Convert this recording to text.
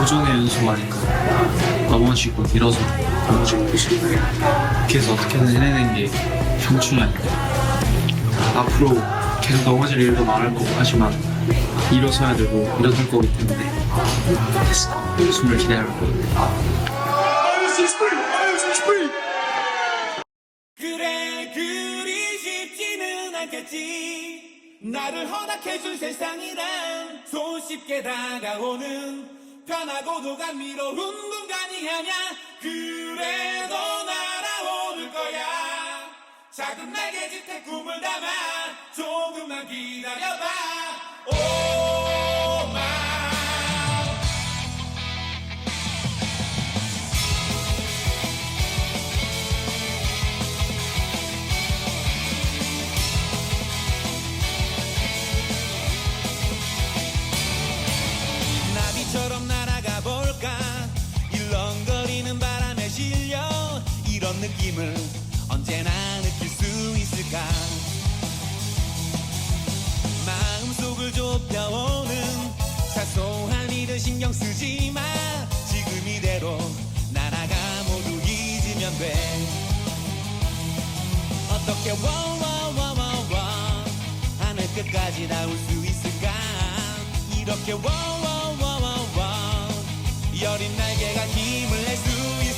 도전의 연속하니까. 넘어지고 일어서 넘어지고 그래서 어떻게든 해내는 게 청춘이 아닐까. 앞으로 계속 넘어질 일도 많을 거고 하지만 일어서야 되고 일어설 거기 때문에 숨을 기다려볼 그래 그리 쉽지는 않겠지. 나를 허락해준 세상이란 손쉽게 다가오는 편하고도 감미로운 공간이 아냐? 그래도 날아오를 거야. 작은 날개 짙은 꿈을 담아 조금만 기다려봐 힘을 언제나 느낄 수 있을까? 마음속을 좁혀오는 사소한 일은 신경 쓰지 마. 지금 이대로 나라가 모두 잊으면 돼. 어떻게 와와와와와 하늘 끝까지 나올 수 있을까? 이렇게 와와와와와 여린 날개가 힘을 낼수 있